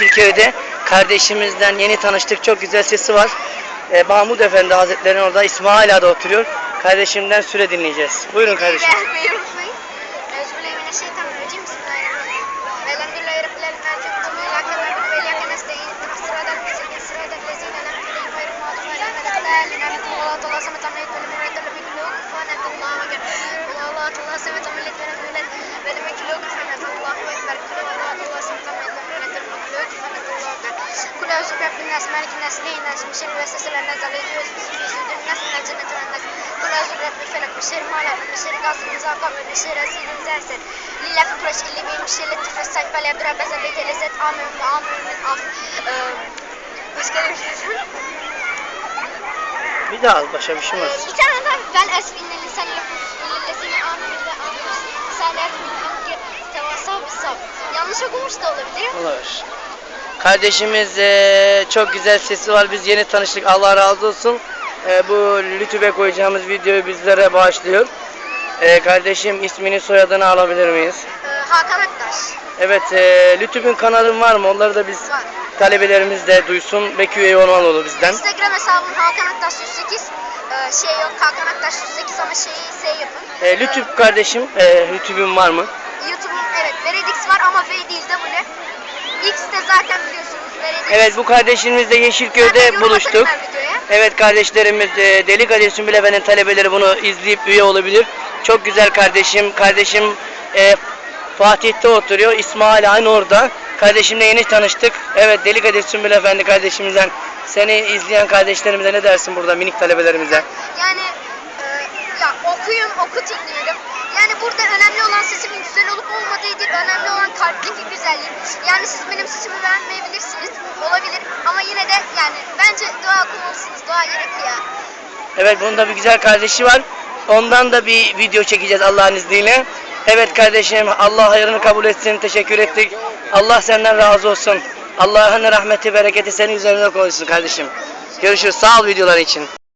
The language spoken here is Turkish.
Yeşilköy'de kardeşimizden yeni tanıştık. Çok güzel sesi var. Ee, Mahmud Efendi Hazretleri'nin orada İsmail Ağa'da oturuyor. Kardeşimden süre dinleyeceğiz. Buyurun kardeşim. Vesvesil nas, allezî yüvesvisu fî sudurin nas, minel cenneti ven nas. Kul eûzü birabbil felak, min şerri mâ halak, min şerri gâsikin izâ vakab, ve min şerri hasidin izâ hasad. Lillahi fi kureş illi min şerri tifres sayf ve lebra bezen ve kelezet amin ve amin min af. Başka ne bir? Bir daha al başa bir şey olmaz. Bir tane daha ben esfinle lisan yapmış. İllillezine amin ve amin. Salat min hakkı tevasav bisab. Yanlış okumuş da olabilir. Olur. Kardeşimiz eee, çok güzel sesi var. Biz yeni tanıştık. Allah razı olsun. Eee, bu YouTube'e koyacağımız videoyu bizlere bağışlıyor. Eee, kardeşim ismini soyadını alabilir miyiz? Ee, Hakan Aktaş. Evet, eee YouTube'un kanalın var mı? Onları da biz Var. talebelerimiz de duysun. Belki üye olmalı bizden. Instagram hesabım Hakan Aktaş 108. Ee, şey yok Hakan Aktaş 108 ama şeyi şey yapın. Eee, YouTube kardeşim, eee YouTube'un var mı? Ee, YouTube'un evet Veredix var ama V değil W. X de zaten biliyorsunuz. Evet, bu kardeşimizle Yeşilköy'de Zaten buluştuk. atarım ben videoya. Evet kardeşlerimiz e, Deli Kadir Sümbül Efendi talebeleri bunu izleyip üye olabilir. Çok güzel kardeşim. Kardeşim e, Fatih'te oturuyor. İsmail aynı orada. Kardeşimle yeni tanıştık. Evet Deli Kadir Sümbül Efendi kardeşimizden seni izleyen kardeşlerimize ne dersin burada minik talebelerimize? Yani e, ya okuyun, okutun diyelim. Yani burada önemli olan sesimin güzel olup olmadığı değil, önemli kalpteki güzellik. Yani siz benim sesimi beğenmeyebilirsiniz, olabilir ama yine de yani bence dua okumalısınız, dua gerekli ya. Evet bunun da bir güzel kardeşi var. Ondan da bir video çekeceğiz Allah'ın izniyle. Evet kardeşim Allah hayrını kabul etsin. Teşekkür ettik. Allah senden razı olsun. Allah'ın rahmeti bereketi senin üzerine koysun kardeşim. Görüşürüz. Sağ ol videolar için.